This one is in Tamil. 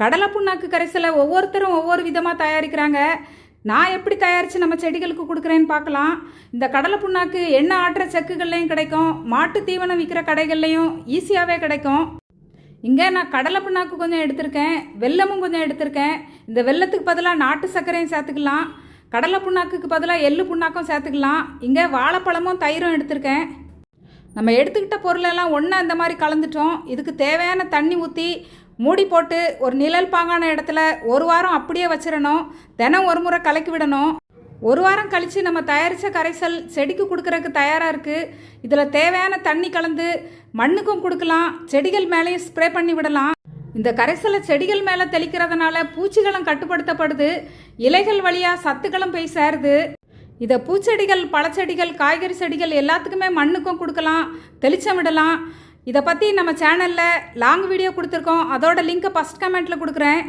கடலை புண்ணாக்கு கரைசலை ஒவ்வொருத்தரும் ஒவ்வொரு விதமாக தயாரிக்கிறாங்க. நான் எப்படி தயாரித்து நம்ம செடிகளுக்கு கொடுக்குறேன்னு பார்க்கலாம். இந்த கடலை புண்ணாக்கு எண்ணெய் ஆட்டுற செக்குகள்லையும் கிடைக்கும். மாட்டு தீவனம் விற்கிற கடைகள்லையும் ஈஸியாகவே கிடைக்கும். இங்கே நான் கடலை புண்ணாக்கு கொஞ்சம் எடுத்திருக்கேன். வெல்லமும் கொஞ்சம் எடுத்திருக்கேன். இந்த வெல்லத்துக்கு பதிலாக நாட்டு சர்க்கரையும் சேர்த்துக்கலாம். கடலை புண்ணாக்குக்கு பதிலாக எள்ளு புண்ணாக்கும் சேர்த்துக்கலாம். இங்கே வாழைப்பழமும் தயிரும் எடுத்திருக்கேன். நம்ம எடுத்துக்கிட்ட பொருளெல்லாம் ஒன்றா இந்த மாதிரி கலந்துட்டோம். இதுக்கு தேவையான தண்ணி ஊற்றி மூடி போட்டு ஒரு நிழல் பாங்கான இடத்துல ஒரு வாரம் அப்படியே வச்சிடணும். தினம் ஒரு முறை கலக்கி விடணும். ஒரு வாரம் கழித்து நம்ம தயாரித்த கரைசல் செடிக்கு கொடுக்குறதுக்கு தயாராக இருக்குது இதில் தேவையான தண்ணி கலந்து மண்ணுக்கும் கொடுக்கலாம். செடிகள் மேலேயும் ஸ்ப்ரே பண்ணி விடலாம். இந்த கரைசலை செடிகள் மேலே தெளிக்கிறதுனால பூச்சிகளும் கட்டுப்படுத்தப்படுது. இலைகள் வழியாக சத்துக்களும் போய் சேருது. இதை பூச்செடிகள் பழச்செடிகள் காய்கறி செடிகள் எல்லாத்துக்குமே மண்ணுக்கும் கொடுக்கலாம். தெளிச்சம் விடலாம். இதை பற்றி நம்ம சேனலில் லாங் வீடியோ கொடுத்துருக்கோம். அதோட லிங்க்கை ஃபஸ்ட் கமெண்ட்டில் கொடுக்குறேன்.